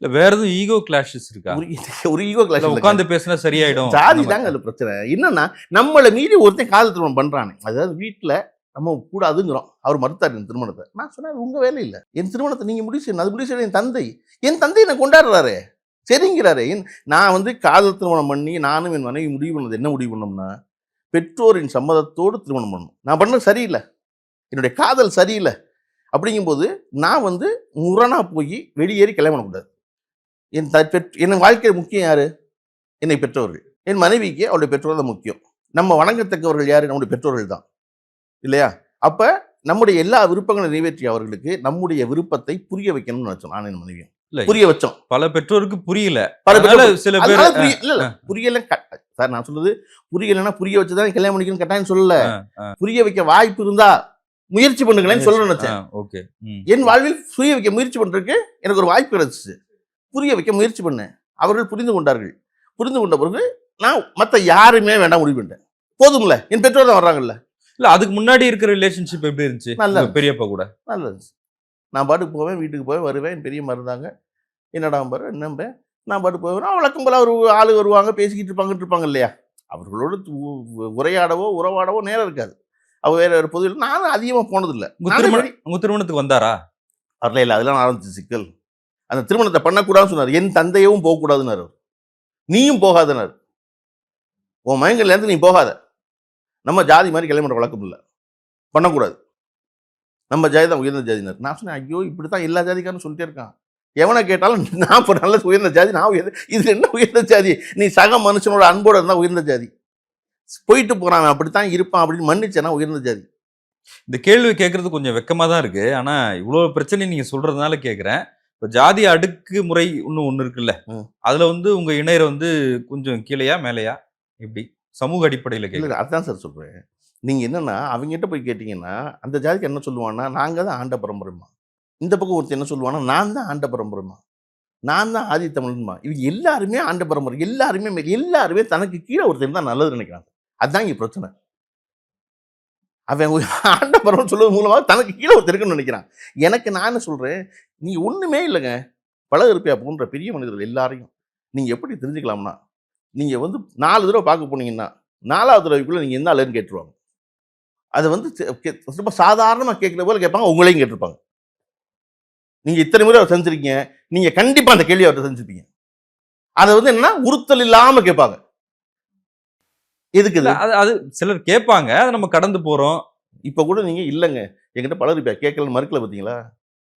இல்ல வேற எதுவும் ஈகோ கிளாஷஸ் இருக்கா? ஒரு ஈகோ இல்ல கிளாஸ் உட்கார்ந்து பேசினா சரியாயிடும். ஜாதி தாங்க அது பிரச்சனை. என்னன்னா நம்மளை மீறி ஒருத்தன் காதல் திருமணம் பண்றானே. அதாவது வீட்டுல நம்ம கூடாதுங்கிறோம். அவர் மறுத்தார் என் திருமணத்தை. நான் சொன்னேன் உங்க வேலை இல்லை. என் திருமணத்தை நீங்க முடிவு செய்யணும் அது முடிவு செய்யணும். என் தந்தை. என் தந்தை என்ன கொண்டாடுறாரு. சரிங்கிறாரு. என் நான் வந்து காதல் திருமணம் பண்ணி நானும் என் மனைவி முடிவு பண்ணது என்ன முடிவு பண்ணோம்னா பெற்றோரின் சம்மதத்தோடு திருமணம் பண்ணணும். நான் பண்ணது சரியில்லை. என்னுடைய காதல் சரியில்லை. அப்படிங்கும்போது நான் வந்து முரணா போய் வெளியேறி கல்யாணம் பண்ணக்கூடாது. என் என் வாழ்க்கையில் முக்கியம் யாரு? என்னை பெற்றோர்கள். என் மனைவிக்கு அவருடைய பெற்றோர் தான் முக்கியம். நம்ம வணங்கத்தக்கவர்கள் யாரு? நம்முடைய பெற்றோர்கள் தான். இல்லையா? அப்ப நம்முடைய எல்லா விருப்பங்களும் நிறைவேற்றிய அவர்களுக்கு நம்முடைய விருப்பத்தை புரிய வைக்கணும்னு நினைச்சோம். நான் என் மனைவியும் புரிய வச்சோம். பல பெற்றோருக்கு புரியல. பல சில பேர் இல்ல புரியல சார் நான் சொல்றது புரியலைன்னா புரிய வச்சுதான் கல்யாணம் பண்ணிக்கணும் கட்டாயம் சொல்லல. புரிய வைக்க வாய்ப்பு இருந்தா முயற்சி பண்ணுங்களேன்னு சொல்ல நினைச்சேன். ஓகே. என் வாழ்வில் புரிய வைக்க முயற்சி பண்றதுக்கு எனக்கு ஒரு வாய்ப்பு கிடைச்சிச்சு. புரிய வைக்க முயற்சி பண்ணேன் அவர்கள் புரிந்து கொண்டார்கள். புரிந்து கொண்ட பிறகு நான் மத்த யாருமே வேண்டாம் முடிவு பண்ணிட்டேன். போதும்ல? என் பெற்றோர் தான் வர்றாங்கல்ல? இல்ல அதுக்கு முன்னாடி இருக்கிற ரிலேஷன்ஷிப் எப்படி இருந்துச்சு? நல்லா பெரியப்பா கூட? நல்லது. நான் பாட்டுக்கு போவேன் வீட்டுக்கு போவேன் வருவேன். என் பெரியம்மா இருந்தாங்க. என்னடா பாரு என்னம்பேன் நான் பாட்டுக்கு போவேன். வழக்கம் போல ஒரு ஆளு வருவாங்க பேசிக்கிட்டு இருப்பாங்கட்டு இருப்பாங்க இல்லையா? அவர்களோட உரையாடவோ உறவாடவோ நேரம் இருக்காது. அவ வேற ஒரு பொதுவில் நானும் அதிகமாக போனதில்லை. உங்க நானே திருமணம் வெளி- உங்க திருமணத்துக்கு வந்தாரா? வரல இல்லை அதெல்லாம் ஆரம்பிச்சு சிக்கல். அந்த திருமணத்தை பண்ணக்கூடாதுன்னு சொன்னார். என் தந்தையவும் போகக்கூடாதுன்னாரு அவர். நீயும் போகாதனார். உன் மயங்கள்ல இருந்து நீ போகாத. நம்ம ஜாதி மாதிரி கல்யாணம் வழக்கம் இல்லை. பண்ணக்கூடாது. நம்ம ஜாதி தான் உயர்ந்த ஜாதினார். நான் சொன்னேன் ஐயோ இப்படி தான் எல்லா ஜாதிக்காரனும் சொல்லிட்டே இருக்கான். எவனை கேட்டாலும் நான் இப்போ நல்ல உயர்ந்த ஜாதி நான் உயர்ந்த இது என்ன உயர்ந்த ஜாதி? நீ சக மனுஷனோட அன்போடு இருந்தால் உயர்ந்த ஜாதி. போயிட்டு போகிறான் அப்படித்தான் இருப்பான் அப்படின்னு மன்னிச்சேன்னா உயர்ந்த ஜாதி. இந்த கேள்வி கேட்குறது கொஞ்சம் வெக்கமாக தான் இருக்குது ஆனால் இவ்வளோ பிரச்சனை நீங்கள் சொல்கிறதுனால கேட்குறேன் இப்ப ஜாதி அடுக்கு முறை இன்னும் ஒண்ணு இருக்குல்ல. அதுல வந்து உங்க இணையரை வந்து கொஞ்சம் கீழையா மேலையா? இப்படி சமூக அடிப்படையில கேக்குறேன். அதான் சார் சொல்கிறேன் நீங்கள் என்னன்னா அவங்ககிட்ட போய் கேட்டிங்கன்னா அந்த ஜாதிக்கு என்ன சொல்லுவான்னா நாங்கள் தான் ஆண்ட பரம்பரைமா இந்த பக்கம் ஒருத்தர் என்ன சொல்லுவான்னா நான் தான் ஆண்ட பரம்பரைமா நான் தான் ஆதி தமிழ்மா இவங்க எல்லாருமே ஆண்ட பரம்பரை. எல்லாருமே எல்லாருமே தனக்கு கீழே ஒருத்தர் தான் நல்லது நினைக்கிறாங்க. அதுதான் இங்கே பிரச்சனை. அவன் ஒரு சொல்வது மூலமாக தனக்கு கீழே ஒருத்தர் இருக்குன்னு நினைக்கிறான். எனக்கு நான் சொல்கிறேன் நீ ஒன்றுமே இல்லைங்க. பழகருப்பியா போன்ற பெரிய மனிதர்கள் எல்லாரையும் நீங்கள் எப்படி தெரிஞ்சுக்கலாம்னா நீங்கள் வந்து நாலு தடவை பார்க்க போனீங்கன்னா நாலாவது தடவைக்குள்ளே நீங்கள் என்ன ஆளுன்னு கேட்டுருவாங்க. அதை வந்து கே- ரொம்ப சாதாரணமாக கேட்குற போல கேட்பாங்க உங்களையும் கேட்டிருப்பாங்க. நீங்கள் இத்தனை முறை அவர் செஞ்சுருக்கீங்க. நீங்கள் கண்டிப்பாக அந்த கேள்வி அவர்கிட்ட செஞ்சுருப்பீங்க. அதை வந்து என்னன்னா உறுத்தல் இல்லாமல் கேட்பாங்க. எதுக்கு அது அது சிலர் கேட்பாங்க அதை நம்ம கடந்து போறோம். இப்போ கூட நீங்கள் இல்லைங்க. என்கிட்ட பழகிருப்பியா கேட்கலன்னு மறுக்கல பார்த்தீங்களா